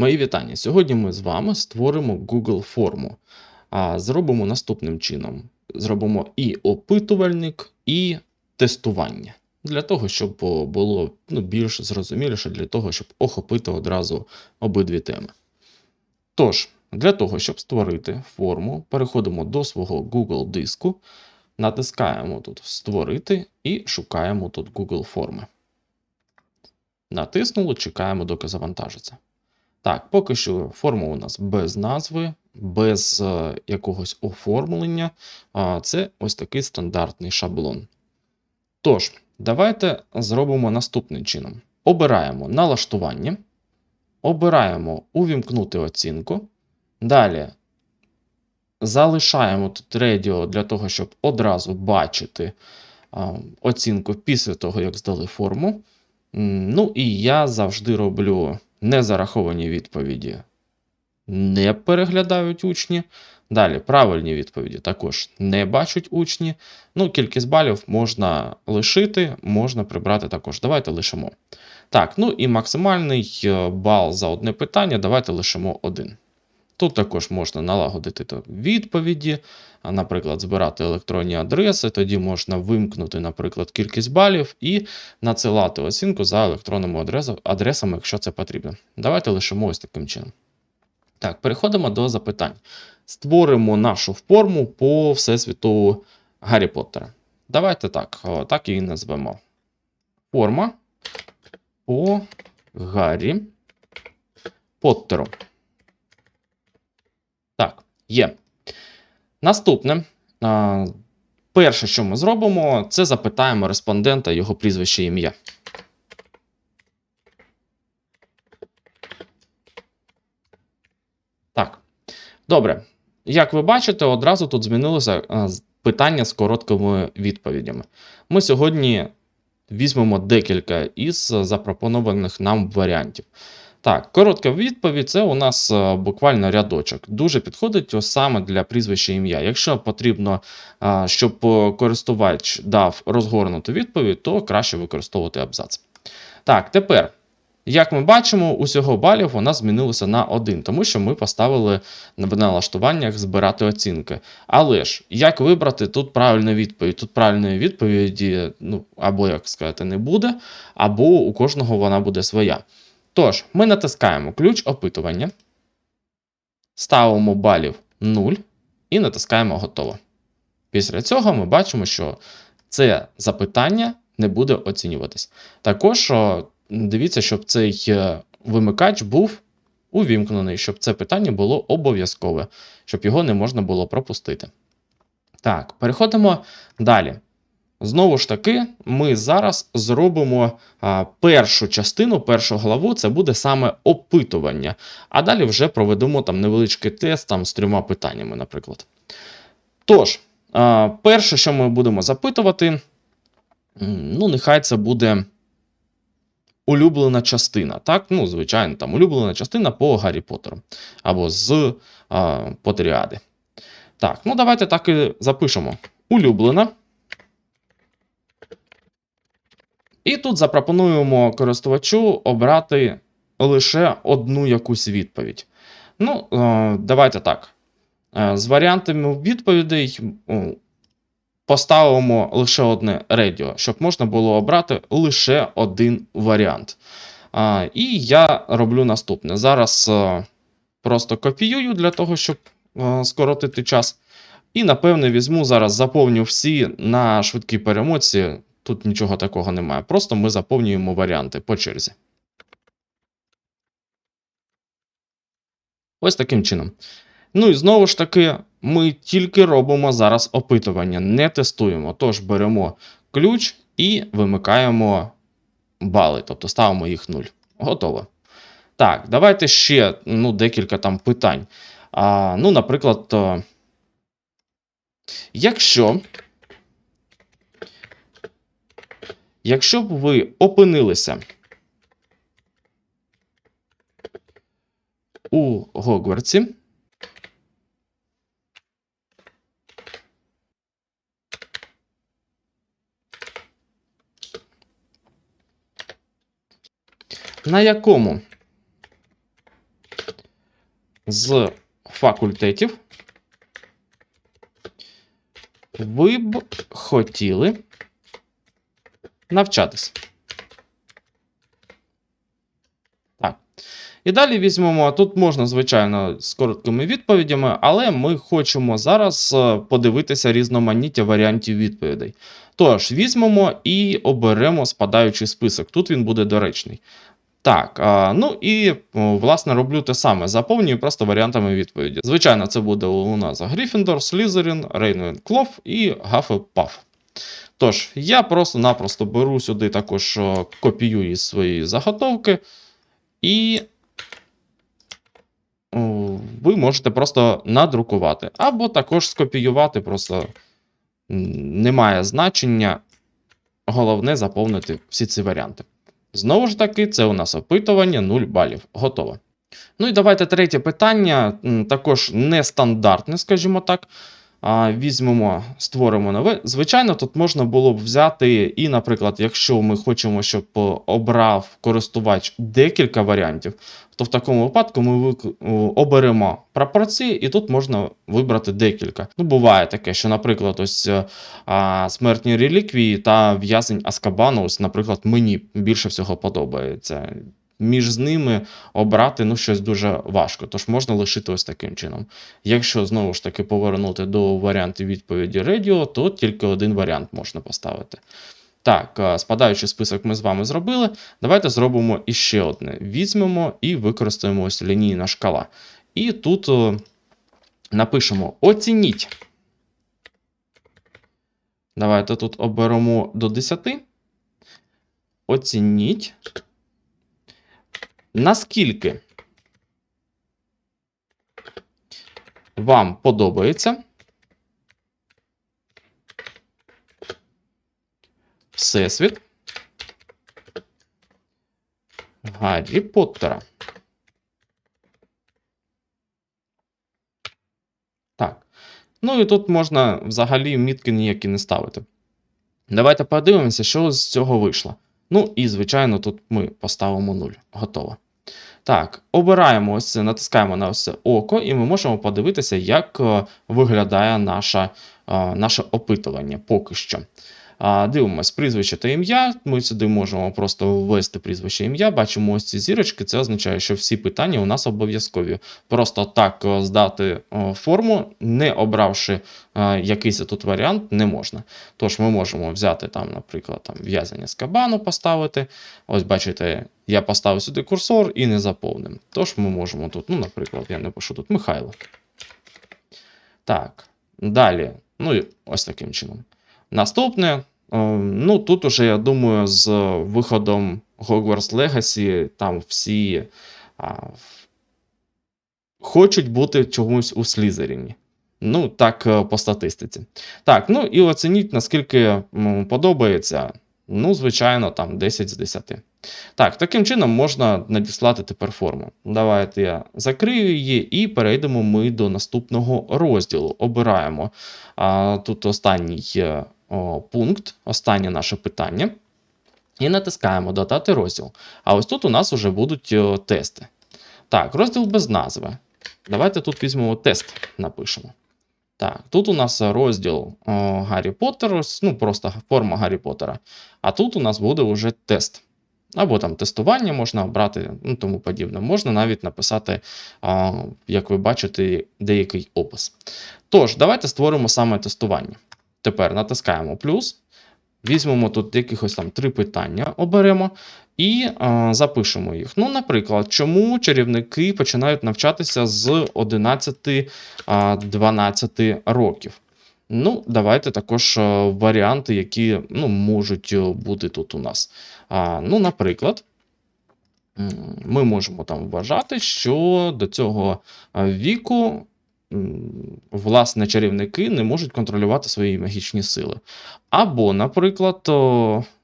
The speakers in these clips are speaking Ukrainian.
Мої вітання. Сьогодні ми з вами створимо Google форму. А зробимо наступним чином: зробимо і опитувальник, і тестування. Для того, щоб було ну, більш зрозуміліше, для того, щоб охопити одразу обидві теми. Тож, для того, щоб створити форму, переходимо до свого Google диску, натискаємо тут Створити і шукаємо тут Google форми. Натиснули, чекаємо, доки завантажиться. Так, поки що форма у нас без назви, без е, якогось оформлення. Це ось такий стандартний шаблон. Тож, давайте зробимо наступним чином: обираємо налаштування, обираємо увімкнути оцінку. Далі залишаємо тут радіо для того, щоб одразу бачити оцінку після того, як здали форму. Ну і я завжди роблю незараховані відповіді. Не переглядають учні. Далі правильні відповіді також не бачать учні. Ну, кількість балів можна лишити, можна прибрати також. Давайте лишимо. Так, ну і максимальний е, бал за одне питання. Давайте лишимо один. Тут також можна налагодити відповіді, наприклад, збирати електронні адреси, тоді можна вимкнути, наприклад, кількість балів і надсилати оцінку за електронними адресами, якщо це потрібно. Давайте лишимо ось таким чином. Так, переходимо до запитань. Створимо нашу форму по всесвіту Гаррі Поттера. Давайте так, так її назвемо. Форма по Гаррі Поттеру. Є. Наступне. Перше, що ми зробимо, це запитаємо респондента його прізвище ім'я. Так. Добре. Як ви бачите, одразу тут змінилося питання з короткими відповідями. Ми сьогодні візьмемо декілька із запропонованих нам варіантів. Так, коротка відповідь це у нас е, буквально рядочок. Дуже підходить ось саме для прізвища ім'я. Якщо потрібно, е, щоб е, користувач дав розгорнуту відповідь, то краще використовувати абзац. Так, тепер, як ми бачимо, усього балів у нас змінилося на один, тому що ми поставили на- налаштуваннях збирати оцінки. Але ж, як вибрати тут правильну відповідь? Тут правильної відповіді, ну, або як сказати, не буде, або у кожного вона буде своя. Тож, ми натискаємо ключ опитування, ставимо балів 0 і натискаємо готово. Після цього ми бачимо, що це запитання не буде оцінюватись. Також дивіться, щоб цей е, вимикач був увімкнений, щоб це питання було обов'язкове, щоб його не можна було пропустити. Так, переходимо далі. Знову ж таки, ми зараз зробимо першу частину, першу главу, це буде саме опитування. А далі вже проведемо там невеличкий тест там, з трьома питаннями, наприклад. Тож, перше, що ми будемо запитувати, ну, нехай це буде улюблена частина. Так, ну, звичайно, там улюблена частина по Гаррі Поттеру або з а, Поттеріади. Так, ну давайте так і запишемо. Улюблена. І тут запропонуємо користувачу обрати лише одну якусь відповідь. Ну, е, давайте так. Е, З варіантами відповідей поставимо лише одне радіо, щоб можна було обрати лише один варіант. І я роблю наступне. Зараз е, просто копіюю для того, щоб скоротити час. І, напевне, візьму зараз, заповню всі на швидкій перемоці. Тут нічого такого немає. Просто ми заповнюємо варіанти по черзі. Ось таким чином. Ну і знову ж таки, ми тільки робимо зараз опитування, не тестуємо. Тож беремо ключ і вимикаємо бали, тобто ставимо їх 0. Готово. Так, давайте ще ну, декілька там питань. А, ну, наприклад, е, якщо. Якщо б ви опинилися у Гогвартсі, на якому з факультетів ви б хотіли навчатись? Так. І далі візьмемо, тут можна, звичайно, з короткими відповідями, але ми хочемо зараз е, подивитися різноманіття варіантів відповідей. Тож, візьмемо і оберемо спадаючий список. Тут він буде доречний. Так, ну і власне роблю те саме. Заповнюю просто варіантами відповіді. Звичайно, це буде у нас Гріфіндор, Слізерін, Рейнвенклов і Гафепаф. Тож, я просто-напросто беру сюди також о, копіюю із своєї заготовки, і ви можете просто надрукувати. Або також скопіювати, просто немає значення. Головне заповнити всі ці варіанти. Знову ж таки, це у нас опитування 0 балів. Готово. Ну і давайте третє питання, також нестандартне, скажімо так. Візьмемо, створимо нове. Звичайно, тут можна було б взяти, і, наприклад, якщо ми хочемо, щоб обрав користувач декілька варіантів, то в такому випадку ми оберемо пропорції, і тут можна вибрати декілька. Ну, буває таке, що, наприклад, ось е, а, смертні реліквії та в'язень Аскабану, ось, наприклад, мені більше всього подобається. Між ними обрати ну, щось дуже важко, тож можна лишити ось таким чином. Якщо знову ж таки повернути до варіантів відповіді Радіо, то тільки один варіант можна поставити. Так, е, спадаючий список ми з вами зробили. Давайте зробимо іще одне. Візьмемо і використаємо ось лінійна шкала. І тут е, напишемо оцініть. Давайте тут оберемо до 10. Оцініть. Наскільки вам подобається Всесвіт Гаррі Поттера. Так. Ну і тут можна взагалі мітки ніякі не ставити. Давайте подивимося, що з цього вийшло. Ну і, звичайно, тут ми поставимо 0. Готово. Так, обираємо ось це, натискаємо на ось це око, і ми можемо подивитися, як е, виглядає наша, е, наше опитування поки що. Дивимось прізвище та ім'я. Ми сюди можемо просто ввести прізвище ім'я. Бачимо ось ці зірочки. Це означає, що всі питання у нас обов'язкові. Просто так е, здати е, форму, не обравши е, якийсь тут варіант, не можна. Тож ми можемо взяти там, наприклад, там в'язання з кабану поставити. Ось бачите, я поставив сюди курсор і не заповнив. Тож ми можемо тут, ну, наприклад, я напишу тут Михайло. Так, далі. Ну і ось таким чином. Наступне. Е, Ну, тут уже, я думаю, з виходом Hogwarts Legacy там всі а, хочуть бути чомусь у Слізеріні. Ну, так, е, по статистиці. Так, ну і оцініть, наскільки подобається. Ну, звичайно, там 10 з 10. Так, таким чином можна надіслати тепер форму. Давайте я закрию її і перейдемо ми до наступного розділу. Обираємо а, тут останній е, о, пункт, останнє наше питання. І натискаємо Додати розділ. А ось тут у нас вже будуть е, тести. Так, розділ без назви. Давайте тут візьмемо тест, напишемо. Так, тут у нас розділ о, Гаррі Поттер, ну просто форма Гаррі Поттера. А тут у нас буде вже тест. Або там тестування можна обрати, ну тому подібне. Можна навіть написати, а, як ви бачите, деякий опис. Тож, давайте створимо саме тестування. Тепер натискаємо плюс, візьмемо тут якихось там три питання, оберемо і а, запишемо їх. Ну, наприклад, чому чарівники починають навчатися з 11-12 років? Ну, давайте також варіанти, які ну, можуть бути тут у нас. А, ну, наприклад, ми можемо там вважати, що до цього віку власне чарівники не можуть контролювати свої магічні сили. Або, наприклад,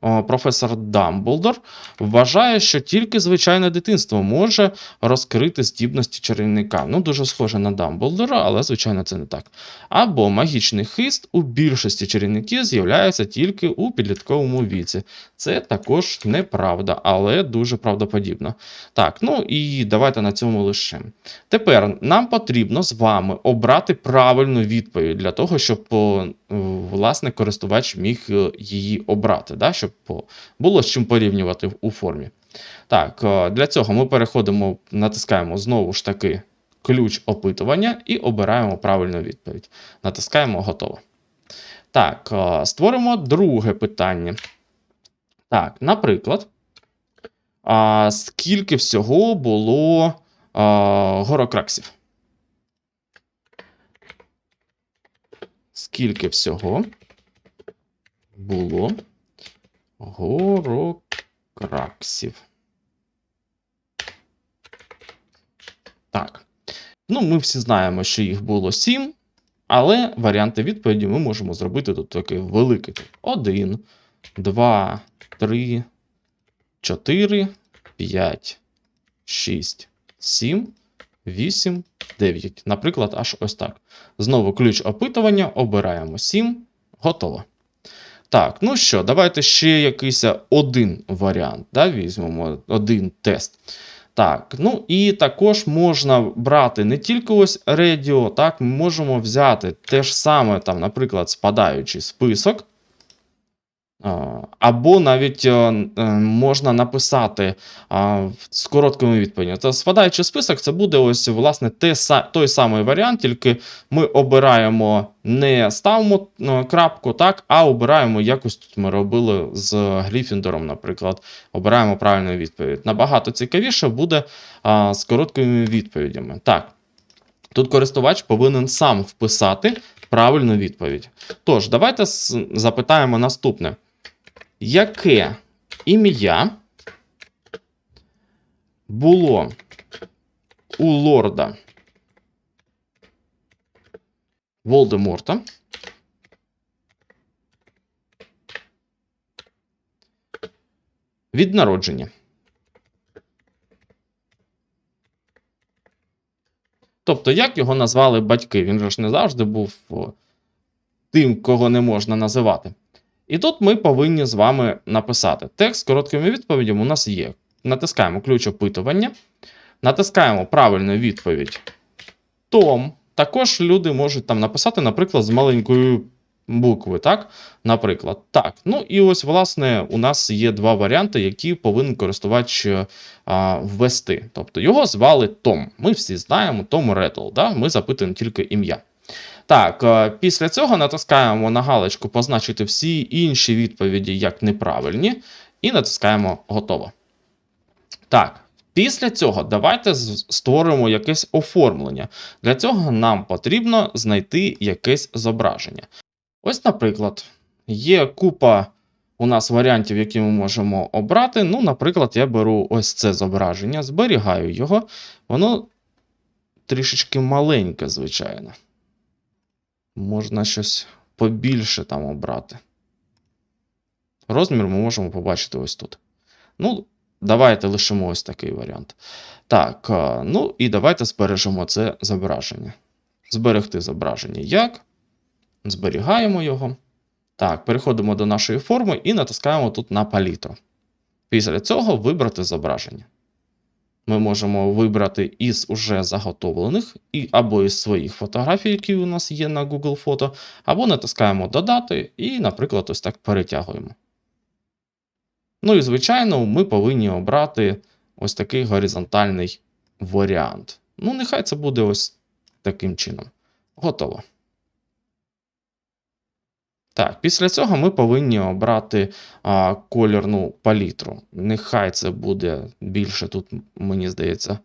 професор Дамблдор вважає, що тільки звичайне дитинство може розкрити здібності чарівника. Ну, дуже схоже на Дамблдора, але, звичайно, це не так. Або магічний хист у більшості чарівників з'являється тільки у підлітковому віці. Це також неправда, але дуже правдоподібно. Так, ну і давайте на цьому лишимо. Тепер нам потрібно з вами обрати правильну відповідь для того, щоб власне користувач міг е, її обрати, да? щоб о, було з чим порівнювати у формі. Так, е, для цього ми переходимо, натискаємо знову ж таки ключ опитування і обираємо правильну відповідь. Натискаємо готово. Так, е, створимо друге питання. Так, наприклад, скільки всього було горокраксів? Скільки всього було горокраксів? Так. Ну, ми всі знаємо, що їх було сім, але варіанти відповіді ми можемо зробити тут такий великий. Один, два, три, чотири, п'ять, шість, сім, вісім, дев'ять. Наприклад, аж ось так. Знову ключ опитування, обираємо 7, готово. Так, ну що, давайте ще якийсь один варіант. Да, візьмемо один тест. Так, ну і також можна брати не тільки ось радіо, так, ми можемо взяти те ж саме, там, наприклад, спадаючий список. А, Або навіть е, е, можна написати з короткими відповідями. Це спадаючий список, це буде ось власне той самий варіант, тільки ми обираємо не ставимо е, крапку, так, а обираємо якось тут ми робили з Гліфіндором, наприклад. Обираємо правильну відповідь. Набагато цікавіше буде з короткими відповідями. Так. Тут користувач повинен сам вписати правильну відповідь. Тож, давайте запитаємо наступне. Яке ім'я було у лорда Волдеморта від народження? Тобто, як його назвали батьки? Він же ж не завжди був тим, кого не можна називати. І тут ми повинні з вами написати. Текст з короткими відповідями у нас є. Натискаємо ключ опитування, натискаємо правильну відповідь Том. Також люди можуть там написати, наприклад, з маленької букви, так? Наприклад, так. Ну і ось, власне, у нас є два варіанти, які повинен користувач е, а, ввести. Тобто його звали Том. Ми всі знаємо Том Редл. Да? Ми запитуємо тільки ім'я. Так, е, після цього натискаємо на галочку позначити всі інші відповіді як неправильні, і натискаємо готово. Так, після цього давайте створимо якесь оформлення. Для цього нам потрібно знайти якесь зображення. Ось, наприклад, є купа у нас варіантів, які ми можемо обрати. Ну, наприклад, я беру ось це зображення, зберігаю його. Воно трішечки маленьке, звичайно. Можна щось побільше там обрати. Розмір ми можемо побачити ось тут. Ну, давайте лишимо ось такий варіант. Так, ну і давайте збережемо це зображення. Зберегти зображення як? Зберігаємо його. Так, переходимо до нашої форми і натискаємо тут на палітру. Після цього вибрати зображення. Ми можемо вибрати із уже заготовлених, і, або із своїх фотографій, які у нас є на Google Фото, або натискаємо Додати і, наприклад, ось так перетягуємо. Ну і, звичайно, ми повинні обрати ось такий горизонтальний варіант. Ну, нехай це буде ось таким чином. Готово. Так, після цього ми повинні обрати а, кольорну палітру. Нехай це буде більше тут, мені здається,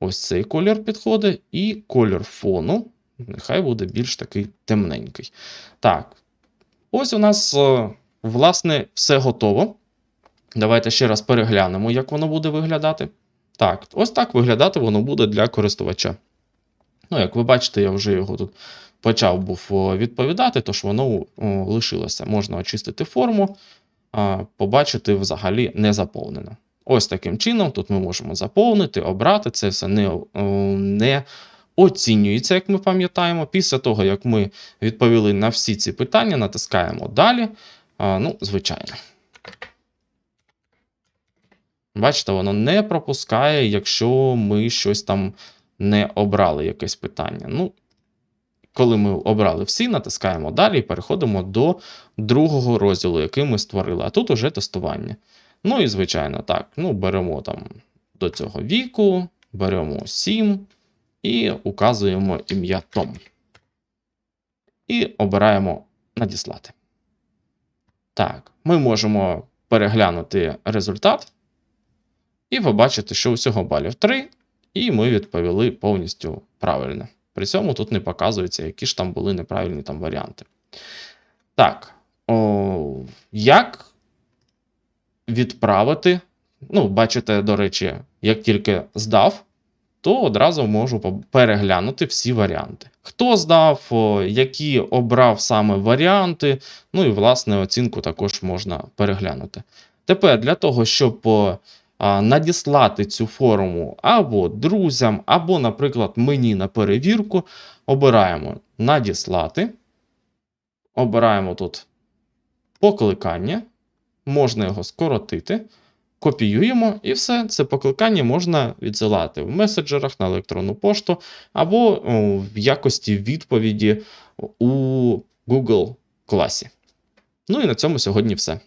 ось цей колір підходить, і колір фону. Нехай буде більш такий темненький. Так, ось у нас, е, власне, все готово. Давайте ще раз переглянемо, як воно буде виглядати. Так, ось так виглядати воно буде для користувача. Ну, як ви бачите, я вже його тут почав був відповідати, тож воно лишилося. Можна очистити форму, побачити взагалі не заповнено. Ось таким чином, тут ми можемо заповнити, обрати. Це все не, не оцінюється, як ми пам'ятаємо. Після того, як ми відповіли на всі ці питання, натискаємо далі. Ну, звичайно. Бачите, воно не пропускає, якщо ми щось там не обрали, якесь питання. Ну, коли ми обрали всі, натискаємо далі і переходимо до другого розділу, який ми створили. А тут уже тестування. Ну і, звичайно, так. Ну, беремо там до цього віку, беремо 7 і указуємо ім'я Том. І обираємо надіслати. Так, ми можемо переглянути результат і побачити, що усього балів 3, і ми відповіли повністю правильно. При цьому тут не показується, які ж там були неправильні там варіанти. Так, о, як відправити? Ну, бачите, до речі, як тільки здав, то одразу можу переглянути всі варіанти. Хто здав, о, які обрав саме варіанти, ну і власне оцінку також можна переглянути. Тепер для того, щоб надіслати цю форму або друзям, або, наприклад, мені на перевірку, обираємо надіслати. Обираємо тут покликання, можна його скоротити, копіюємо і все. Це покликання можна відсилати в меседжерах на електронну пошту або в якості відповіді у Google класі. Ну і на цьому сьогодні все.